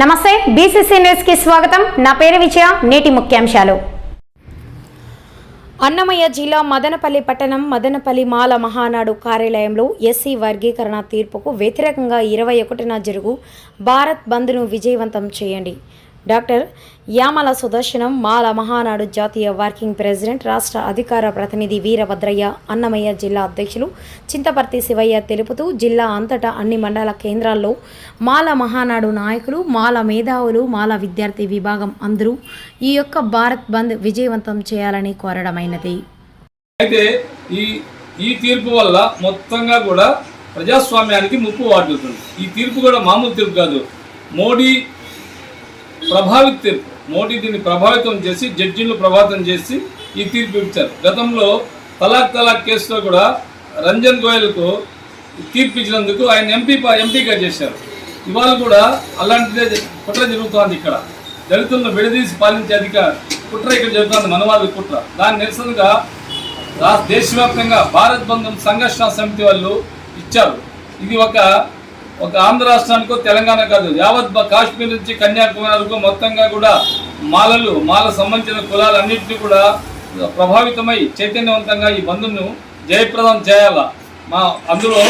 నమస్తే బీసీసీ న్యూస్కి స్వాగతం. నా పేరు విజయ నేటి ముఖ్యాంశాలు. అన్నమయ్య జిల్లా మదనపల్లి పట్టణం మదనపల్లి మాల మహానాడు కార్యాలయంలో ఎస్సీ వర్గీకరణ తీర్పుకు వ్యతిరేకంగా ఇరవై ఒకటిన జరుగు భారత్ బంద్ను విజయవంతం చేయండి. డాక్టర్ యామల సుదర్శనం మాల మహానాడు జాతీయ వర్కింగ్ ప్రెసిడెంట్ రాష్ట్ర అధికార ప్రతినిధి వీరభద్రయ్య అన్నమయ్య జిల్లా అధ్యక్షులు చింతపర్తి శివయ్య తెలుపుతూ జిల్లా అంతటా అన్ని మండల కేంద్రాల్లో మాల మహానాడు నాయకులు మాల మేధావులు మాల విద్యార్థి విభాగం అందరూ ఈ యొక్క భారత్ బంద్ విజయవంతం చేయాలని కోరడమైనది అయితే ఈ ఈ తీర్పు వల్ల మొత్తంగా కూడా ప్రజాస్వామ్యానికి ముప్పు వాడుతుంది ఈ తీర్పు కూడా మామూలు తీర్పు కాదు. మోడీ ప్రభావిత తీర్పు మోడీ దీన్ని ప్రభావితం చేసి జడ్జిలు ప్రభావితం చేసి ఈ తీర్పు ఇచ్చారు. గతంలో తలాక్ తలాక్ కేసులో కూడా రంజన్ గోయల్కు తీర్పు ఇచ్చినందుకు ఆయన ఎంపీ ఎంపీగా చేశారు. ఇవాళ కూడా అలాంటిదే కుట్ర జరుగుతోంది ఇక్కడ. దళితులను విడదీసి పాలించే అధిక కుట్ర ఇక్కడ జరుగుతోంది మనవాళ్ళ కుట్ర. దాని నిరసనగా దేశవ్యాప్తంగా భారత్ బంధం సంఘర్షణ సమితి వాళ్ళు ఇచ్చారు. ఇది ఒక ఒక ఆంధ్ర రాష్ట్రానికో తెలంగాణ కాదు యావత్ కాశ్మీర్ నుంచి కన్యాకుమారి వరకు మొత్తంగా కూడా మాలలు మాల సంబంధించిన కులాలన్నింటినీ కూడా ప్రభావితమై చైతన్యవంతంగా ఈ బంధును జయప్రదం చేయాల? మా అందులో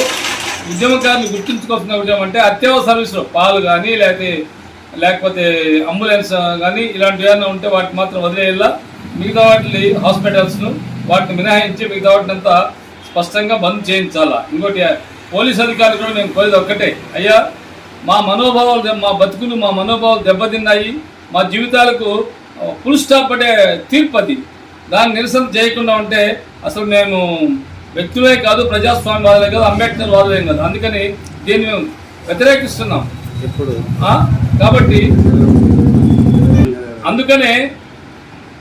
ఉద్యమకారులు గుర్తుంచుకోవాల్సిన విషయం అంటే అత్యవసర సర్వీసులు పాలు కానీ లేకపోతే లేకపోతే అంబులెన్స్ కానీ ఇలాంటివి ఏమైనా ఉంటే వాటిని మాత్రం వదిలేయాల? మిగతా వాటిని హాస్పిటల్స్ను వాటిని మినహాయించి మిగతా వాటిని అంతా స్పష్టంగా బంద్ చేయించాలా? ఇంకోటి పోలీస్ అధికారులు కూడా మేము కోరేది ఒక్కటే. అయ్యా మా మనోభావాలు మా బతుకులు మా మనోభావాలు దెబ్బతిన్నాయి. మా జీవితాలకు ఫుల్ స్టాప్ పడే తీర్పు అది. దాన్ని నిరసన చేయకుండా ఉంటే అసలు మేము వ్యక్తులే కాదు ప్రజాస్వామ్య వాదులే కాదు అంబేద్కర్ వాదులేం కాదు. అందుకని దీన్ని మేము వ్యతిరేకిస్తున్నాం. ఆ? కాబట్టి అందుకనే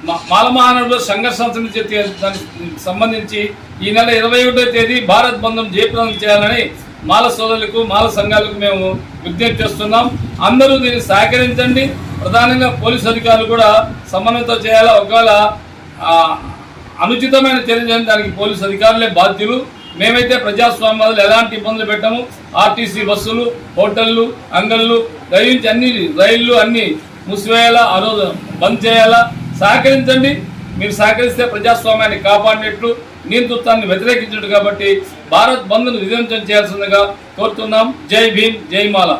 మాలమహానంలో సంఘర్షణ సంస్థ చే- సంబంధించి ఈ నెల ఇరవై ఒకటో తేదీ భారత్ బంధం జయప్రదం చేయాలని మాల సోదరులకు మాల సంఘాలకు మేము విజ్ఞప్తి చేస్తున్నాం. అందరూ దీన్ని సహకరించండి. ప్రధానంగా పోలీసు అధికారులు కూడా సమన్వయంతో చేయాలా? ఒకవేళ అనుచితమైన చర్య దానికి పోలీసు అధికారులే బాధ్యులు. మేమైతే ప్రజాస్వామ్యాలు ఎలాంటి ఇబ్బందులు పెట్టాము. ఆర్టీసీ బస్సులు హోటళ్ళు అంగళ్ళు దయించి అన్ని రైళ్ళు అన్ని మూసివేయాలా? ఆ రోజు బంద్ చేయాలా? సహకరించండి. మీరు సహకరిస్తే ప్రజాస్వామ్యాన్ని కాపాడినట్లు నియంతృత్వాన్ని వ్యతిరేకించడు కాబట్టి భారత్ బంద్ను విజయవంతం చేయాల్సిందిగా కోరుతున్నాం. జై భీమ్ జై మాలా.